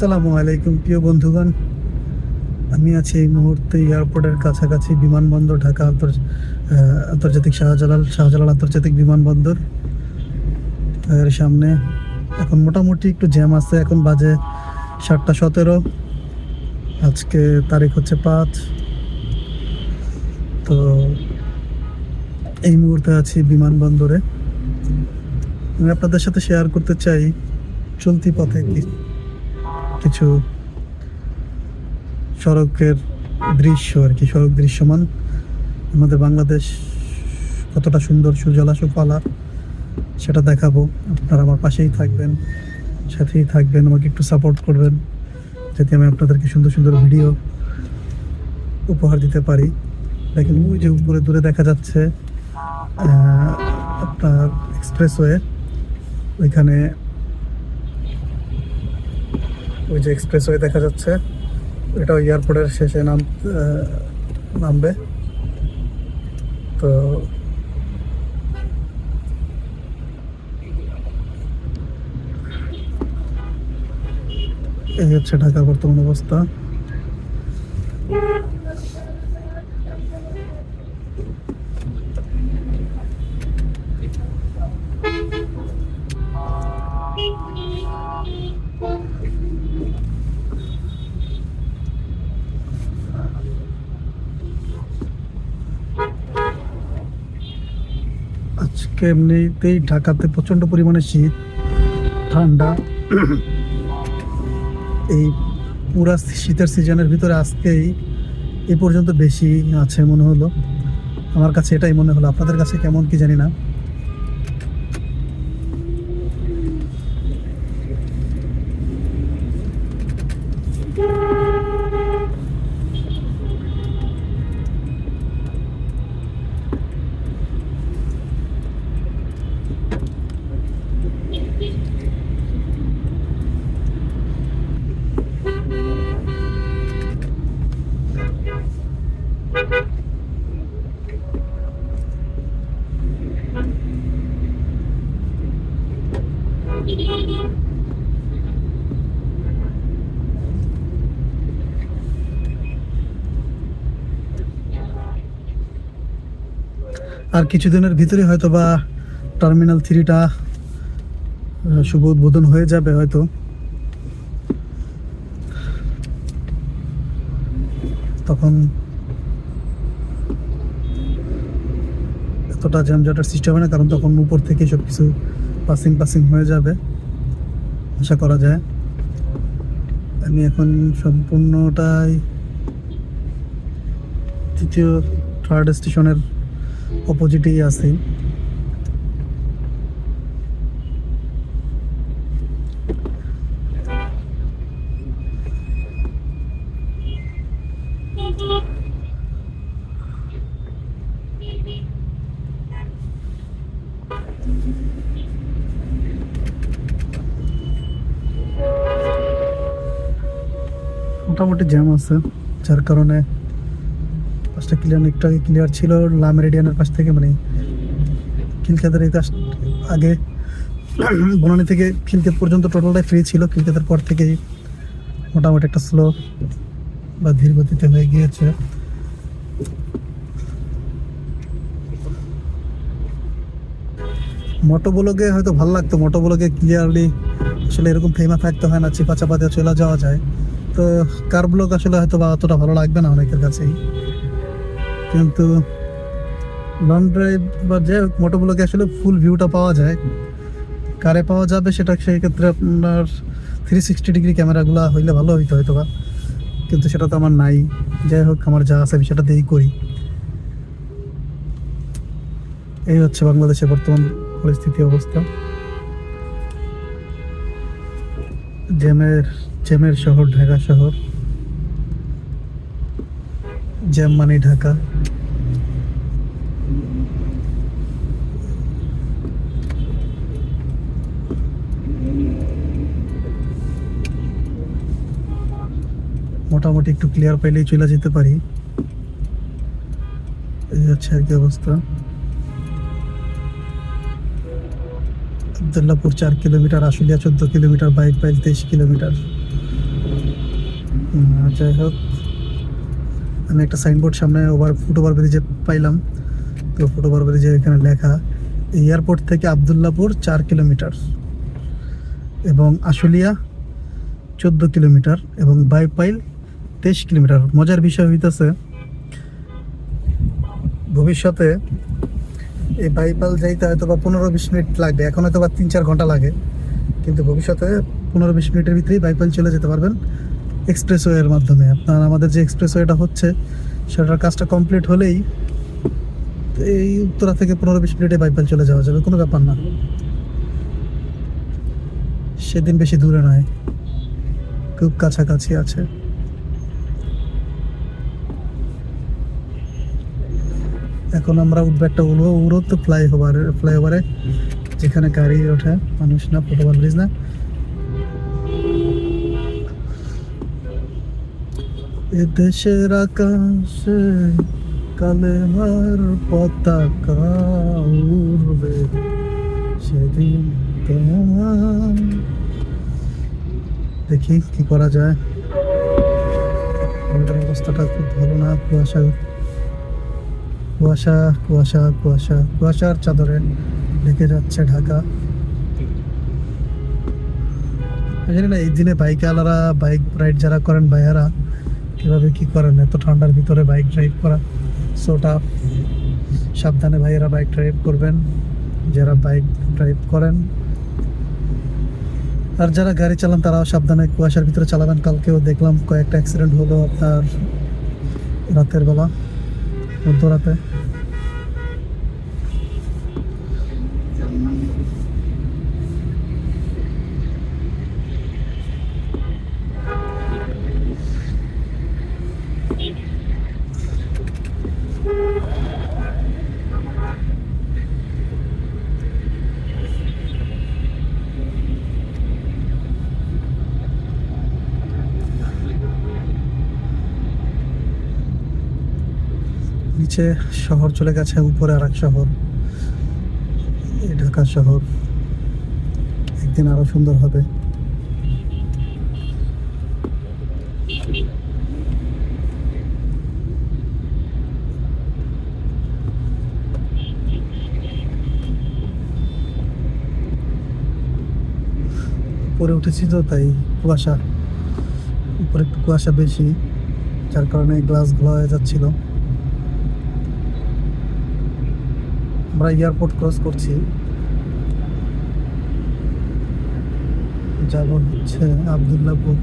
আসসালামু আলাইকুম, প্রিয় বন্ধুগণ। আমি আছি এই মুহূর্তে এয়ারপোর্টের কাছাকাছি বিমানবন্দর, ঢাকা আন্তর আন্তর্জাতিক শাহজালাল শাহজালাল আন্তর্জাতিক বিমানবন্দর। এর সামনে এখন মোটামুটি একটু জ্যাম আছে, এখন বাজে সাতটা সতেরো। আজকে তারিখ হচ্ছে পাঁচ। তো এই মুহূর্তে আছি বিমানবন্দরে। আমি আপনাদের সাথে শেয়ার করতে চাই চলতি পথে কি- কিছু সড়কের দৃশ্য আর কি, সড়ক দৃশ্যমান। আমাদের বাংলাদেশ কতটা সুন্দর সুজলা সুফলা, সেটা দেখাবো। আপনারা আমার পাশেই থাকবেন, সাথেই থাকবেন, আমাকে একটু সাপোর্ট করবেন, যাতে আমি আপনাদেরকে সুন্দর সুন্দর ভিডিও উপহার দিতে পারি। দেখেন, ওই যে উপরে, দূরে দেখা যাচ্ছে আপনার এক্সপ্রেসওয়ে ওইখানে ওই যে এক্সপ্রেসওয়ে দেখা যাচ্ছে। এটা এয়ারপোর্টের শেষে নাম নামবে। তো এই হচ্ছে ঢাকা বর্তমান অবস্থা। আজকে এমনিতেই ঢাকাতে প্রচণ্ড পরিমাণে শীত, ঠান্ডা। এই পুরা শীতের সিজনের ভিতরে আজকেই এ পর্যন্ত বেশি আছে মনে হলো। আমার কাছে এটাই মনে হলো। আপনাদের কাছে কেমন কি জানি না। আর কিছুদিনের ভিতরে হয়তো বা টার্মিনাল থ্রিটা শুভ উদ্বোধন হয়ে যাবে হয়তো। তখন এতটা জ্যামজটের সৃষ্টি হবে না, কারণ তখন উপর থেকে সব কিছু পাসিং পাসিং হয়ে যাবে, আশা করা যায়। আমি এখন সম্পূর্ণটাই তৃতীয় থার্ড স্টেশনের অপোজিটেই আছি। মোটামুটি জ্যাম আছে যার কারণে পাঁচটা ক্লিয়ার একটু আগে ক্লিয়ার ছিল লা মেরিডিয়ানের পাশ থেকে মানে খিলখাতের এই আগে, বনানী থেকে খিলক্ষেত পর্যন্ত টোটালটাই ফ্রি ছিল। খিলক্ষেতের পর থেকেই মোটামুটি একটা স্লো বা ধীর গতিতে হয়ে গিয়েছে। মোটো ব্লগে হয়তো ভালো লাগতো মোটো ব্লগে ক্লিয়ারলি আসলে এরকম থেমা থাকতে হয় না চিপা চাপা দিয়ে চলে যাওয়া যায়। তো কার ব্লগ আসলে হয়তো বা অতটা ভালো লাগবে না অনেকের কাছেই। কিন্তু লং ড্রাইভ বা যে মোটো আসলে ফুল ভিউটা পাওয়া যায় কারে পাওয়া যাবে সেটা সেই ক্ষেত্রে আপনার থ্রি সিক্সটি ডিগ্রি ক্যামেরাগুলো হইলে ভালো হইতো হয়তো বা কিন্তু সেটা তো আমার নাই। যাই হোক, আমার যা আছে আমি সেটা দিয়েই করি। এই হচ্ছে বাংলাদেশের বর্তমান পরিস্থিতি অবস্থা। জ্যামের জেমের শহর, ঢাকা শহর। জ্যাম মানে ঢাকা। মোটামুটি একটু ক্লিয়ার পাইলেই চলে যেতে পারি। এই হচ্ছে আর কি অবস্থা। আবদুল্লাপুর চার কিলোমিটার, আশুলিয়া চোদ্দ কিলোমিটার বাইক বাইল তেইশ কিলোমিটার যাই হোক। আমি একটা সাইনবোর্ড সামনে ওভার ফুট ওভার ব্রিজে পাইলাম, তো ফুট ওভার ব্রিজে এখানে লেখা এয়ারপোর্ট থেকে আবদুল্লাপুর চার কিলোমিটার এবং আশুলিয়া চোদ্দ কিলোমিটার এবং বাইপাইল তেইশ কিলোমিটার মজার বিষয় হইতেছে, ভবিষ্যতে এই বাইপাল যাইতে হয়তো বা পনেরো বিশ মিনিট লাগবে, এখন হয়তো বা তিন চার ঘণ্টা লাগে, কিন্তু ভবিষ্যতে পনেরো বিশ মিনিটের ভিতরেই বাইপাল চলে যেতে পারবেন। এক্সপ্রেসওয়ের মাধ্যমে। আপনার আমাদের যে এক্সপ্রেসওয়েটা হচ্ছে, সেটার কাজটা কমপ্লিট হলেই এই উত্তরা থেকে পনেরো বিশ মিনিটে বাইপাল চলে যাওয়া যাবে, কোনো ব্যাপার না। সেদিন বেশি দূরে নয়, খুব কাছাকাছি আছে। এখন আমরা উঠবো একটা উড়ো উড়ন্ত ফ্লাইওভার ফ্লাইওভারে যেখানে গাড়ি ওঠে, মানুষ না ফুটবল ব্রিজ না। দেশের আকাশে কালেমার পতাকা উড়বে, সেদিন তোমার। দেখি কি করা যায়। ওটার অবস্থাটা খুব ভালো না, কুয়াশা। কুয়াশা কুয়াশা কুয়াশা, কুয়াশার চাদরে ঢেকে যাচ্ছে ঢাকা। জানি না, এই দিনে বাইক আলারা, বাইক রাইড যারা করেন ভাইয়ারা কীভাবে কি করেন? এত ঠান্ডার ভিতরে বাইক ড্রাইভ করা সো সোটা সাবধানে ভাইয়েরা বাইক ড্রাইভ করবেন, যারা বাইক ড্রাইভ করেন। আর যারা গাড়ি চালান, তারাও সাবধানে কুয়াশার ভিতরে চালাবেন। কালকেও দেখলাম কয়েকটা অ্যাক্সিডেন্ট হলো আপনার রাতের বেলা, মধ্যরাতে। নিচে শহর চলে গেছে, উপরে আর এক শহর, ঢাকা শহর। একদিন আরও সুন্দর হবে। উপরে উঠেছি তো, তাই কুয়াশা। উপরে একটু কুয়াশা বেশি, যার কারণে গ্লাস গ্লাসগুলো হয়ে যাচ্ছিল। আমরা এয়ারপোর্ট ক্রস করছি। যাব হচ্ছে আবদুল্লাপুর।